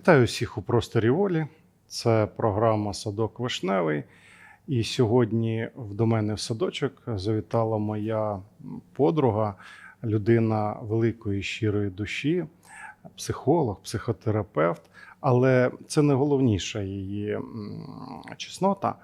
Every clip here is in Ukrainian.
Вітаю всіх у просторі волі. Це програма Садок Вишневий. І сьогодні до мене в садочок завітала моя подруга, людина великої щирої душі, психолог, психотерапевт. Але це не головніша її чеснота.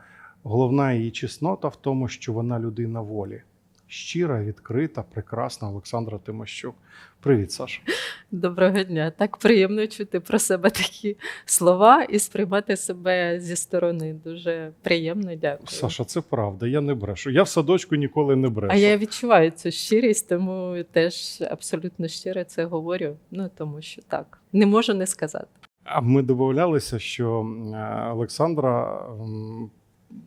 Головна її чеснота в тому, що вона людина волі. Щира, відкрита, прекрасна Олександра Тимощук. Привіт, Саша. Доброго дня. Так приємно чути про себе такі слова і сприймати себе зі сторони. Дуже приємно, дякую. Саша, це правда. Я не брешу. Я в садочку ніколи не брешу. А я відчуваю цю щирість, тому теж абсолютно щиро це говорю. Ну тому що так не можу не сказати. А ми домовлялися, що е, Олександра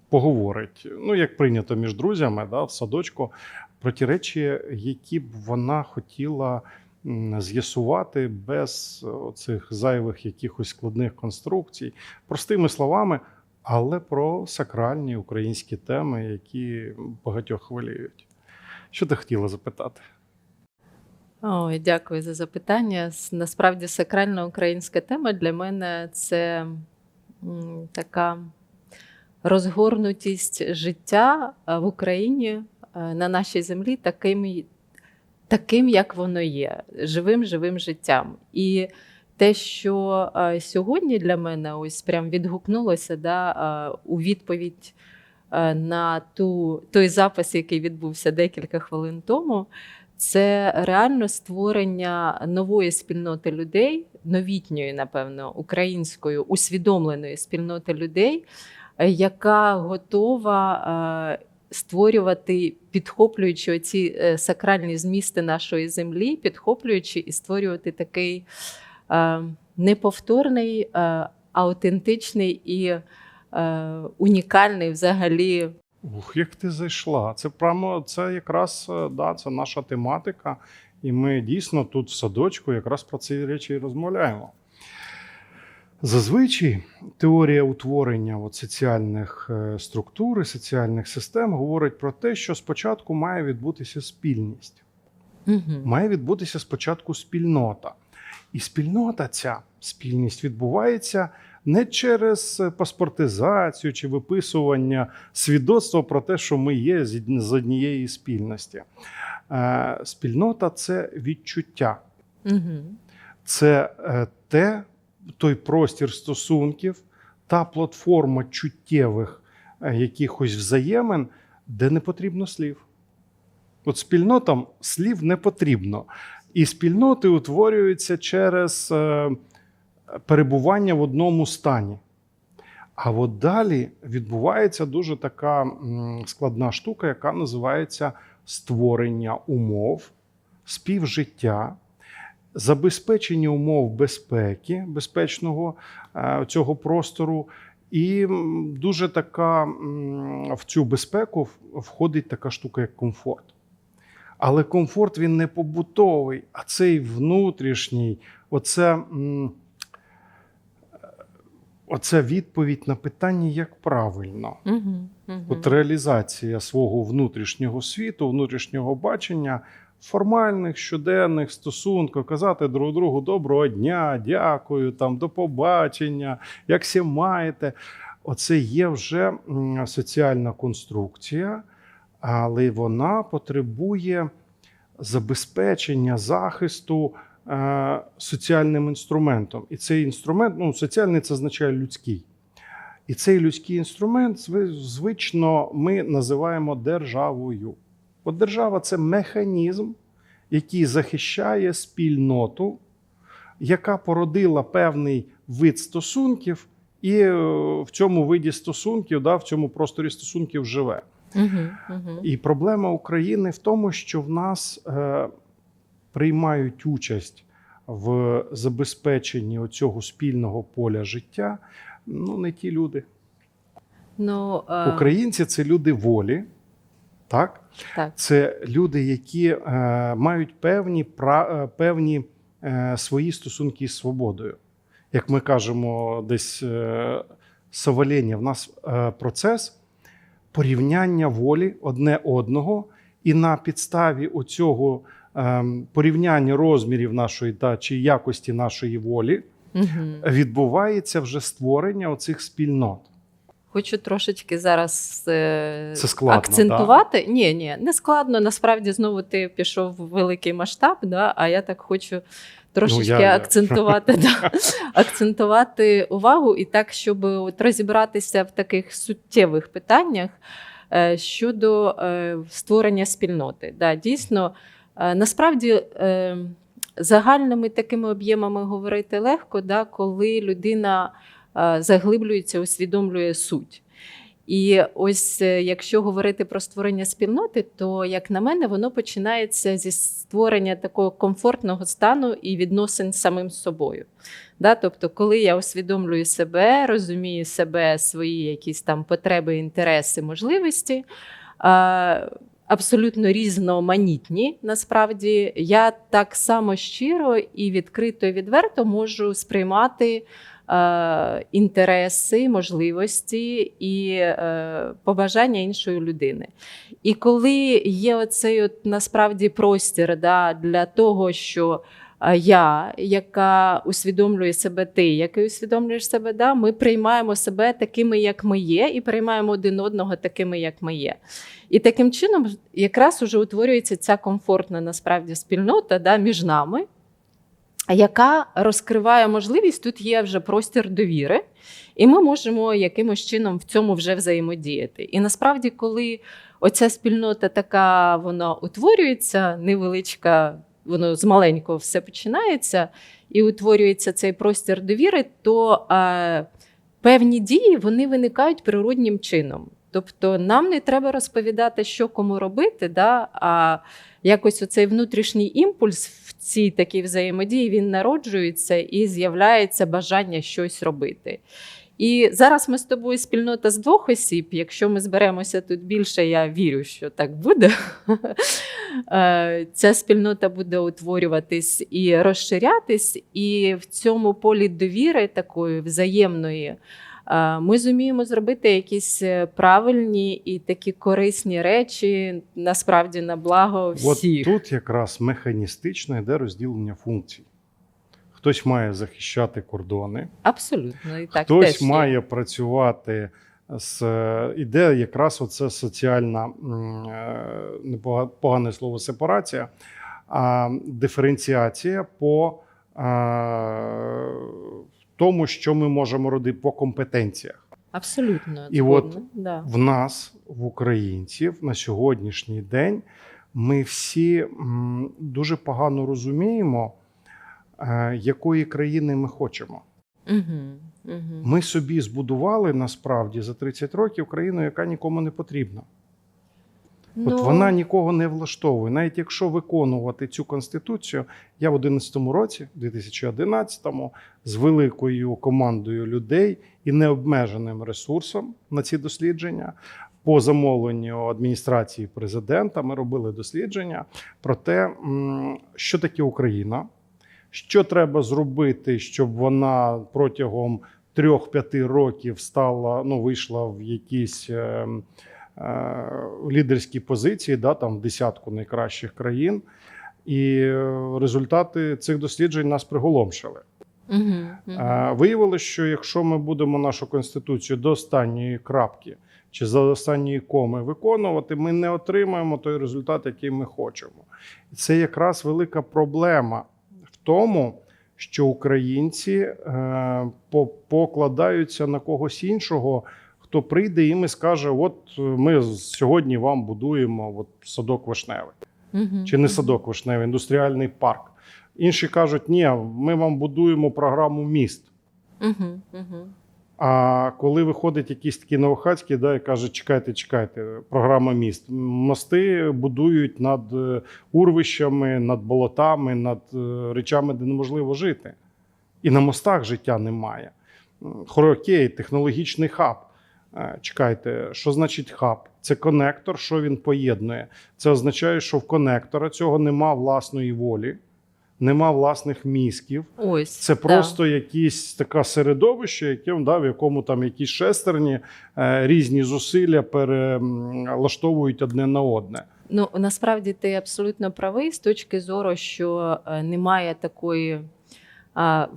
поговорить, ну як прийнято між друзями, да, в садочку, про ті речі, які б вона хотіла з'ясувати без цих зайвих якихось складних конструкцій, простими словами, але про сакральні українські теми, які багатьох хвилюють. Що ти хотіла запитати? Ой, дякую за запитання. Насправді сакральна українська тема для мене це така розгорнутість життя е, в Україні е, на нашій землі таким, таким, як воно є, живим живим життям. І те, що е, сьогодні для мене ось прям відгукнулося да, у відповідь на ту, той запис, який відбувся декілька хвилин тому, це реально створення нової спільноти людей, новітньої, напевно, української усвідомленої спільноти людей, яка готова е, створювати, підхоплюючи оці е, сакральні змісти нашої землі, підхоплюючи і створювати такий е, неповторний, е, аутентичний і е, унікальний взагалі Ух, як ти зайшла. Це прямо це якраз е, да, це наша тематика, і ми дійсно тут в садочку якраз про ці речі розмовляємо. Зазвичай теорія утворення от, соціальних е, структур і соціальних систем говорить про те, що спочатку має відбутися спільність, угу. має відбутися спочатку спільнота. І спільнота ця спільність відбувається не через паспортизацію чи виписування свідоцтва про те, що ми є з однієї спільності. Е, Спільнота це відчуття, Угу. це е, те, той простір стосунків, та платформа чуттєвих е, якихось взаємин, де не потрібно слів. От спільнотам слів не потрібно. І спільноти утворюються через е, перебування в одному стані. А от далі відбувається дуже така складна штука, яка називається створення умов, співжиття, забезпечення умов безпеки, безпечного е, цього простору. І дуже така в цю безпеку входить така штука, як комфорт. Але комфорт він не побутовий, а цей внутрішній, оце, оце відповідь на питання, як правильно. Угу. Угу. От реалізація свого внутрішнього світу, внутрішнього бачення, формальних щоденних стосунків, казати друг другу доброго дня, дякую, там, до побачення, як всі маєте. Оце є вже соціальна конструкція, але вона потребує забезпечення захисту е, соціальним інструментом. І цей інструмент, ну, соціальний це означає людський. І цей людський інструмент звично ми називаємо державою. От держава це механізм, який захищає спільноту, яка породила певний вид стосунків, і е, в цьому виді стосунків, да, в цьому просторі стосунків живе. Угу. Угу. І проблема України в тому, що в нас е, приймають участь в забезпеченні цього спільного поля життя ну, не ті люди. Ну, е, Українці це люди волі, так? так. це люди, які е, мають певні, пра, е, певні е, свої стосунки із свободою. Як ми кажемо, десь е, соваління, в нас е, процес порівняння волі одне одного, і на підставі оцього е, порівняння розмірів нашої та, чи якості нашої волі Мгм. відбувається вже створення оцих спільнот. Хочу трошечки зараз е, Це складно, акцентувати. Ні, ні, не складно. Насправді знову ти пішов в великий масштаб, да? а я так хочу трошечки Ну, я- я. акцентувати, да, акцентувати увагу і так, щоб от розібратися в таких суттєвих питаннях е, щодо е, створення спільноти. Да, дійсно, е, насправді. Е, Загальними такими об'ємами говорити легко, да, коли людина заглиблюється, усвідомлює суть. І ось е, якщо говорити про створення спільноти, то як на мене, воно починається зі створення такого комфортного стану і відносин з самим собою. Да? Тобто, коли я усвідомлюю себе, розумію себе, свої якісь там потреби, інтереси, можливості. Абсолютно різноманітні, насправді я так само щиро і відкрито і відверто можу сприймати е, інтереси, можливості і е, побажання іншої людини. І коли є оцей от насправді простір да, для того, що е, я, яка усвідомлює себе, ти, який усвідомлюєш себе, да, ми приймаємо себе такими, як ми є, і приймаємо один одного такими, як ми є. І таким чином якраз уже утворюється ця комфортна насправді спільнота да, між нами, яка розкриває можливість, тут є вже простір довіри, і ми можемо якимось чином в цьому вже взаємодіяти. І насправді, коли оця спільнота така вона утворюється, невеличка, воно з маленького все починається, і утворюється цей простір довіри, то е, певні дії вони виникають природнім чином. Тобто нам не треба розповідати, що кому робити, да, а якось оцей внутрішній імпульс в цій такій взаємодії він народжується і з'являється бажання щось робити. І зараз ми з тобою спільнота з двох осіб. Якщо ми зберемося тут більше, я вірю, що так буде. Е, Ця спільнота буде утворюватись і розширятись, і в цьому полі довіри такої взаємної. Е, Ми зуміємо зробити якісь е, правильні і такі корисні речі насправді на благо всіх. От тут якраз механістично йде розділення функцій. Хтось має захищати кордони, Абсолютно і так хтось теж є. має працювати з іде якраз оце соціальна м, е, погане слово сепарація, а диференціація по е, тому, що ми можемо робити по компетенціях. Абсолютно. І от да. В нас, в українців, на сьогоднішній день ми всі дуже погано розуміємо, е, якої країни ми хочемо. Угу, угу. Ми собі збудували насправді за 30 років країну, яка нікому не потрібна. Ну, От вона нікого не влаштовує. Навіть якщо виконувати цю конституцію, я в 2011 році, 2011-му, з великою командою людей і необмеженим ресурсом на ці дослідження. По замовленню адміністрації президента ми робили дослідження про те, що таке Україна, що треба зробити, щоб вона протягом 3-5 років стала, ну, вийшла в якісь. Е, лідерські позиції, да, там в десятку найкращих країн. І е, результати цих досліджень нас приголомшили. Угу, угу. Е, Виявилося, що якщо ми будемо нашу конституцію до останньої крапки чи за останньої коми виконувати, ми не отримаємо той результат, який ми хочемо. І це якраз велика проблема в тому, що українці покладаються на когось іншого, хто прийде і ми скаже: от е, ми сьогодні вам будуємо от, садок вишневий Угу, чи не садок вишневий, індустріальний парк. Інші кажуть, ні, ми вам будуємо програму міст. Угу, угу. А коли виходить якийсь такий новохацький, да, і каже, чекайте, чекайте, програма міст. Мости будують над е, урвищами, над болотами, над е, речами, де неможливо жити. І на мостах життя немає. М, Окей, технологічний хаб. Е, Чекайте, що значить хаб? Це конектор, що він поєднує. Це означає, що в конектора цього нема власної волі, нема власних мізків. Ось Це да. просто якісь таке середовище, яке да, в якому там якісь шестерні е, різні зусилля перелаштовують одне на одне. Ну насправді ти абсолютно правий з точки зору, що е, немає такої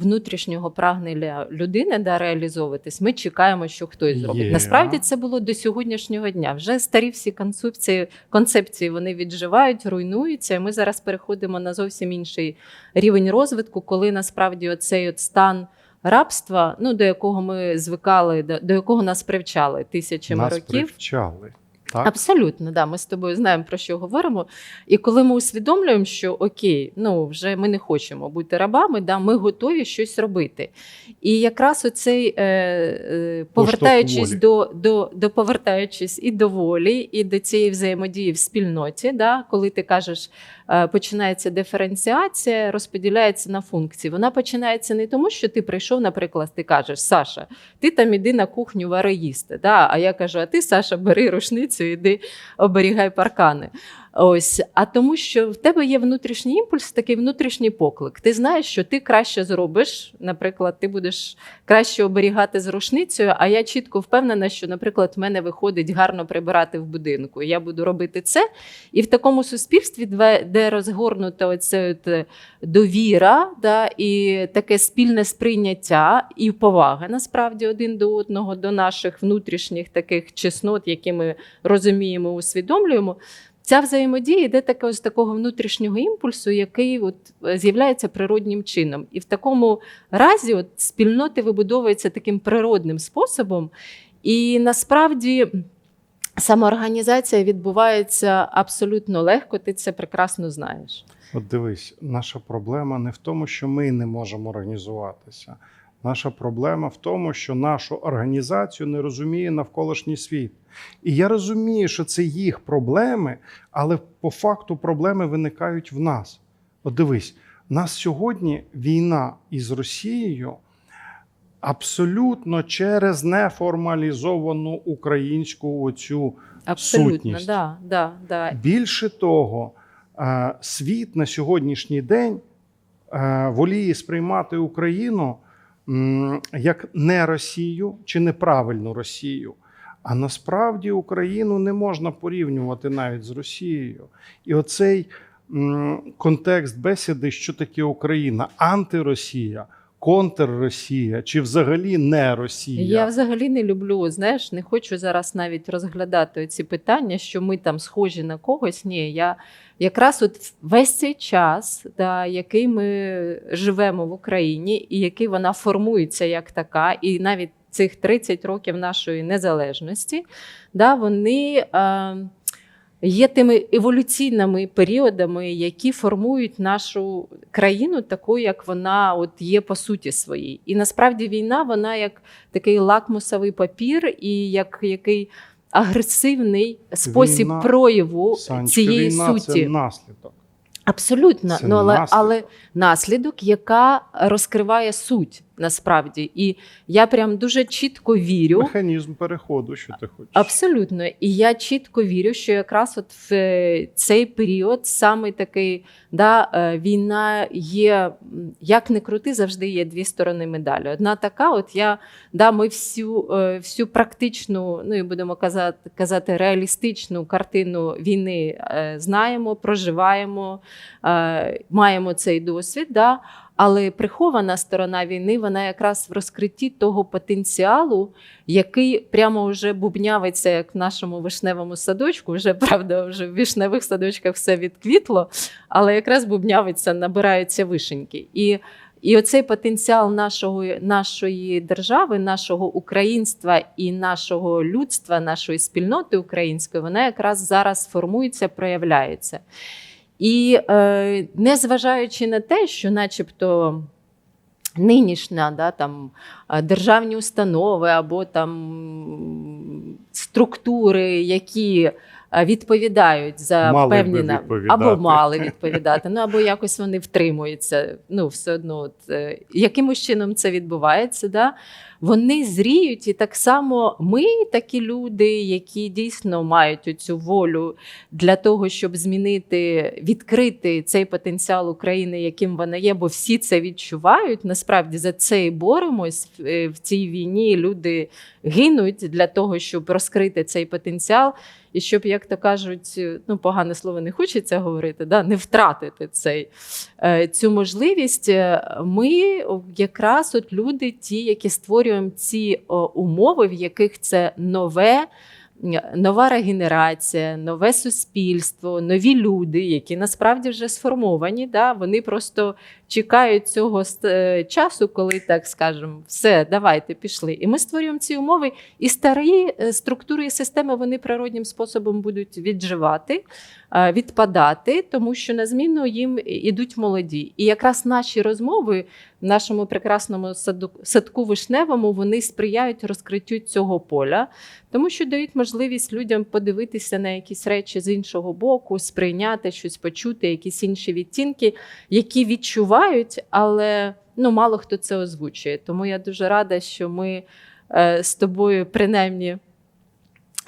внутрішнього прагнення людини да, реалізовуватись, ми чекаємо, що хтось зробить. Є. Насправді це було до сьогоднішнього дня. Вже старі всі концепції, концепції вони відживають, руйнуються. І ми зараз переходимо на зовсім інший рівень розвитку, коли насправді оцей от стан. Рабства, ну до якого ми звикали, до, до якого нас привчали тисячами Нас років. привчали. Так? Абсолютно, да. Ми з тобою знаємо про що говоримо. І коли ми усвідомлюємо, що окей, ну вже ми не хочемо бути рабами, да, ми готові щось робити. І якраз оцей, е, е, повертаючись до, до, до повертаючись і до волі, і до цієї взаємодії в спільноті, да, коли ти кажеш, е, починається диференціація, розподіляється на функції. Вона починається не тому, що ти прийшов, наприклад, ти кажеш, Саша, ти там іди на кухню вари їсти. Да? А я кажу: а ти, Саша, бери рушницю, іди оберігай паркани. Ось, а тому, що в тебе є внутрішній імпульс, такий внутрішній поклик. Ти знаєш, що ти краще зробиш. Наприклад, ти будеш краще оберігати з рушницею. А я чітко впевнена, що, наприклад, в мене виходить гарно прибирати в будинку. Я буду робити це. І в такому суспільстві, де розгорнута оця е, довіра, да, і таке спільне сприйняття і повага насправді один до одного, до наших внутрішніх таких чеснот, які ми розуміємо, усвідомлюємо. Ця взаємодія йде таке з такого внутрішнього імпульсу, який от е, з'являється природнім чином. І в такому разі от спільноти вибудовуються таким природним способом. І насправді самоорганізація відбувається абсолютно легко, ти це прекрасно знаєш. От дивись, наша проблема не в тому, що ми не можемо організуватися. Наша проблема в тому, що нашу організацію не розуміє навколишній світ. І я розумію, що це їх проблеми, але по факту проблеми виникають в нас. От дивись, у нас сьогодні війна із Росією абсолютно через неформалізовану українську оцю Абсолютно, Сутність. да, да, да. Більше того, е, світ на сьогоднішній день е, воліє сприймати Україну як не Росію чи неправильну Росію. А насправді Україну не можна порівнювати навіть з Росією. І оцей контекст бесіди, що таке Україна, антиросія, контрросія чи взагалі не Росія. Я взагалі не люблю, знаєш, не хочу зараз навіть розглядати ці питання, що ми там схожі на когось. Ні, я якраз от весь цей час, да, який ми живемо в Україні, і який вона формується як така, і навіть цих 30 років нашої незалежності, да, вони. Е, Є тими еволюційними періодами, які формують нашу країну такою, як вона от є по суті своїй. І насправді війна, вона як такий лакмусовий папір, і як який агресивний спосіб Війна, прояву Санечка, цієї війна суті. це наслідок. Абсолютно, Це ну але, наслідок. але наслідок, яка розкриває суть насправді. І я прям дуже чітко вірю. Механізм переходу, що ти хочеш. Абсолютно, і я чітко вірю, що якраз от в е, цей період саме такий да, е, війна є, як не крути, завжди є дві сторони медалі. Одна така, от я да, ми всю, е, всю практичну, ну і будемо казати, казати реалістичну картину війни знаємо, проживаємо, маємо цей досвід. Да, але прихована сторона війни, вона якраз в розкритті того потенціалу, який прямо вже бубнявиться, як в нашому вишневому садочку. Вже правда, вже в вишневих садочках все відквітло, але якраз бубнявиться, набираються вишеньки. І і оцей потенціал нашого, нашої держави, нашого українства і нашого людства, нашої спільноти української, вона якраз зараз формується, проявляється. І е, незважаючи на те, що, начебто, нинішня да, там, е, державні установи або там структури, які відповідають за Мали певні на- або мали відповідати, ну або якось вони втримуються. Ну, все одно, от, е, якимось чином це відбувається. Да? Вони зріють, і так само ми, такі люди, які дійсно мають оцю волю для того, щоб змінити, відкрити цей потенціал України, яким вона є, бо всі це відчувають. Насправді за це і боремось е, в цій війні. Люди гинуть для того, щоб розкрити цей потенціал. І щоб, як то кажуть, ну погане слово не хочеться говорити, да, не втратити цей, е, цю можливість. е, Ми якраз от люди, ті, які створюємо ці умови, в яких це нове. Нова регенерація, нове суспільство, нові люди, які насправді вже сформовані. Да? Вони просто чекають цього е, часу, коли так скажемо, все, давайте пішли. І ми створюємо ці умови, і старі е, структури і системи вони природнім способом будуть відживати, е, відпадати, тому що на зміну їм ідуть молоді. І якраз наші розмови в нашому прекрасному саду, садку вишневому вони сприяють розкриттю цього поля, тому що дають можливість людям подивитися на якісь речі з іншого боку, сприйняти щось, почути, якісь інші відтінки, які відчувають, але ну, мало хто це озвучує. Тому я дуже рада, що ми е, з тобою принаймні.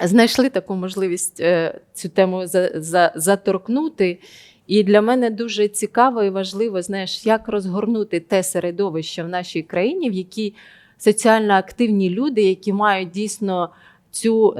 Знайшли таку можливість е, цю тему за, за, заторкнути. І для мене дуже цікаво і важливо, знаєш, як розгорнути те середовище в нашій країні, в якій соціально активні люди, які мають дійсно цю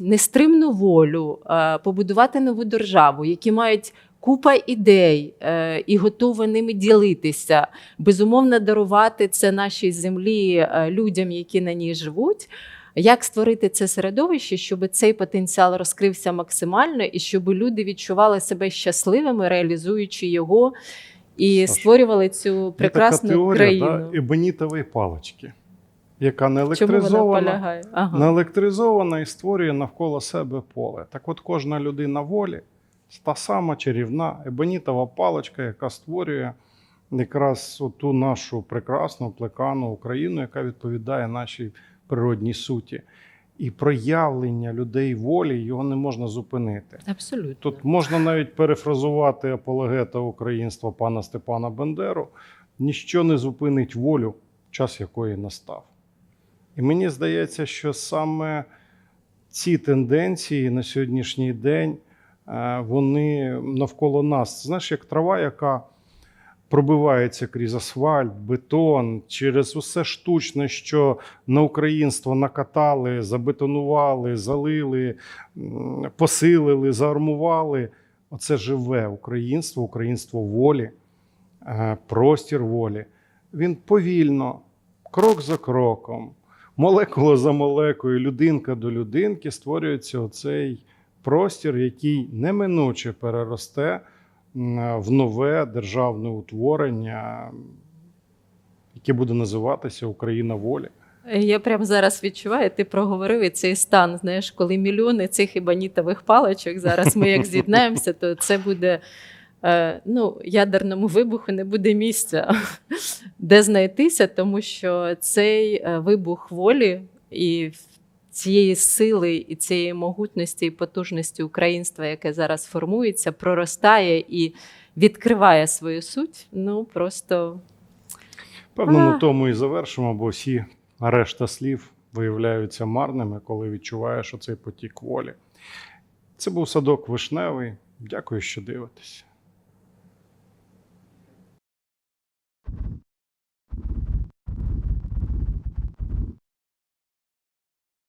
нестримну волю е, побудувати нову державу, які мають купа ідей е, і готові ними ділитися, безумовно дарувати це нашій землі е, людям, які на ній живуть. Як створити це середовище, щоб цей потенціал розкрився максимально, і щоб люди відчували себе щасливими, реалізуючи його, і створювали цю Є прекрасну така теорія країну. да, ебонітової палички, яка не електризована? Ага. наелектризована і створює навколо себе поле. Так от кожна людина волі та сама чарівна ебонітова паличка, яка створює якраз ту нашу прекрасну плекану Україну, яка відповідає нашій природній суті. І проявлення людей волі його не можна зупинити. Абсолютно. Тут можна навіть перефразувати апологета українства пана Степана Бендеру: ніщо не зупинить волю, час якої настав. І мені здається, що саме ці тенденції на сьогоднішній день е, вони навколо нас. Знаєш, як трава, яка пробивається крізь асфальт, бетон, через усе штучне, що на українство накатали, забетонували, залили, посилили, заармували. Оце живе українство, українство волі, е, простір волі. Він повільно, крок за кроком, молекула за молекулою, людинка до людинки створюється оцей простір, який неминуче переросте в нове державне утворення, яке буде називатися Україна волі. Я прямо зараз відчуваю, ти проговорив і цей стан. Знаєш, коли мільйони цих ібанітових паличок, зараз ми як з'єднаємося, то це буде. е, Ну, ядерному вибуху не буде місця, де знайтися, тому що цей е, вибух волі і цієї сили, і цієї могутності і потужності українства, яке зараз формується, проростає і відкриває свою суть. Ну просто Певно, А. на тому і завершимо, бо всі решта слів виявляються марними, коли відчуваєш оцей потік волі. Це був садок вишневий. Дякую, що дивитесь.